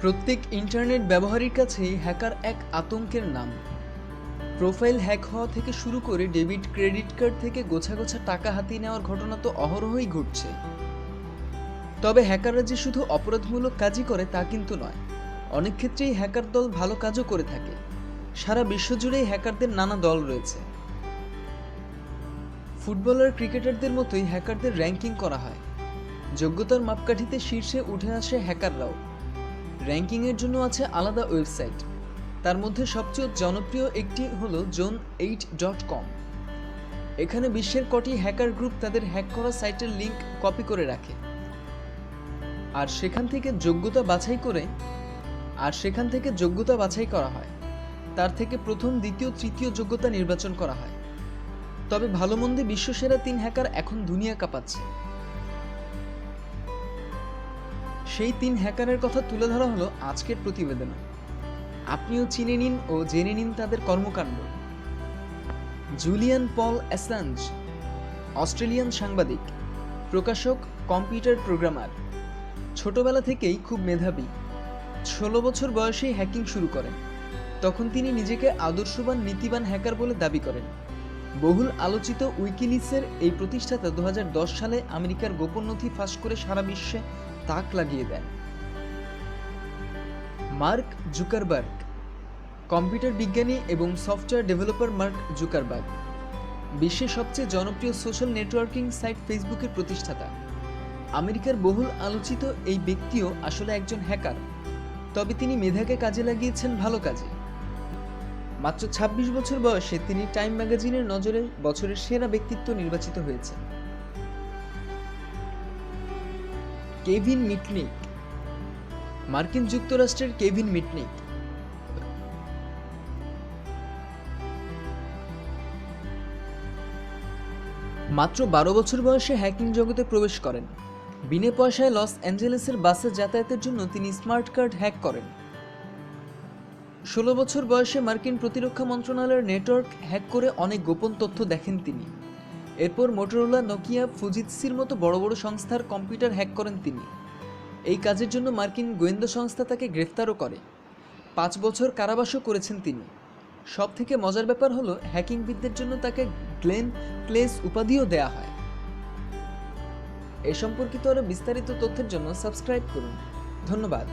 প্রত্যেক ইন্টারনেট ব্যবহারীর কাছেই হ্যাকার এক আতঙ্কের নাম। প্রোফাইল হ্যাক হওয়া থেকে শুরু করে ডেবিট, ক্রেডিট কার্ড থেকে গোছা গোছা টাকা হাতিয়ে নেওয়ার ঘটনা তো অহরহই ঘটছে। তবে হ্যাকাররা যে শুধু অপরাধমূলক কাজই করে তা কিন্তু নয়। অনেক ক্ষেত্রেই হ্যাকার দল ভালো কাজও করে থাকে। সারা বিশ্বজুড়েই হ্যাকারদের নানা দল রয়েছে। ফুটবলার, ক্রিকেটারদের মতোই হ্যাকারদের র্যাঙ্কিং করা হয়। যোগ্যতার মাপকাঠিতে শীর্ষে উঠে আসে হ্যাকাররাও। র্যাঙ্কিংয়ের জন্য আছে আলাদা ওয়েবসাইট। তার মধ্যে সবচেয়ে জনপ্রিয় একটি হলো জোন এইট ডট কম এখানে বিশ্বের কটি হ্যাকার গ্রুপ তাদের হ্যাক করা সাইটের লিংক কপি করে রাখে। আর সেখান থেকে যোগ্যতা বাছাই করে, আর সেখান থেকে যোগ্যতা বাছাই করা হয়। তার থেকে প্রথম, দ্বিতীয়, তৃতীয় যোগ্যতা নির্বাচন করা হয়। তবে ভালো মন্দে বিশ্বসেরা তিন হ্যাকার এখন দুনিয়া কাঁপাচ্ছে। সেই তিন হ্যাকারের কথা তুলে ধরা হলো আজকের প্রতিবেদনে। আপনিও চিনে নিন ও জেনে নিন তাদের কর্মকাণ্ড। জুলিয়ান পল অ্যাসাঞ্জ অস্ট্রেলিয়ান সাংবাদিক, প্রকাশক, কম্পিউটার প্রোগ্রামার। ছোটবেলা থেকেই খুব মেধাবী। ষোলো বছর বয়সেই হ্যাকিং শুরু করেন। তখন তিনি নিজেকে আদর্শবান, নীতিবান হ্যাকার বলে দাবি করেন। বহুল আলোচিত উইকিলিসের এই প্রতিষ্ঠাতা দু হাজার দশ সালে আমেরিকার গোপন নথি ফাঁস করে সারা বিশ্বে তাক লাগিয়ে দেন মার্ক জুকারবার্গ কম্পিউটার বিজ্ঞানী এবং সফটওয়্যার ডেভেলপার মার্ক জুকারবার্গ বিশ্বের সবচেয়ে জনপ্রিয় সোশ্যাল নেটওয়ার্কিং সাইট ফেসবুকের প্রতিষ্ঠাতা। আমেরিকার বহুল আলোচিত এই ব্যক্তিও আসলে একজন হ্যাকার তবে তিনি মেধাকে কাজে লাগিয়েছেন ভালো কাজে। মাত্র ২৬ বছর বয়সে তিনি টাইম ম্যাগাজিনের নজরে বছরের সেরা ব্যক্তিত্ব নির্বাচিত হয়েছেন। কেভিন মিটনিক মার্কিন যুক্তরাষ্ট্রের কেভিন মিটনিক মাত্র বারো বছর বয়সে হ্যাকিং জগতে প্রবেশ করেন। বিনে পয়সায় লস অ্যাঞ্জেলেসের বাসে যাতায়াতের জন্য তিনি স্মার্ট কার্ড হ্যাক করেন। ষোলো বছর বয়সে মার্কিন প্রতিরক্ষা মন্ত্রণালয়ের নেটওয়ার্ক হ্যাক করে অনেক গোপন তথ্য দেখেন তিনি। এরপর মোটরোলা, নোকিয়া, ফুজিৎসির মতো বড় বড় সংস্থার কম্পিউটার হ্যাক করেন তিনি। এই কাজের জন্য মার্কিন গোয়েন্দা সংস্থা তাকে গ্রেফতারও করে। পাঁচ বছর কারাবাসও করেছেন তিনি। সব থেকে মজার ব্যাপার হলো হ্যাকিং বিদ্যের জন্য তাকে গ্লেন ক্লেস উপাধিও দেয়া হয়। এ সম্পর্কিত আরও বিস্তারিত তথ্যের জন্য সাবস্ক্রাইব করুন। ধন্যবাদ।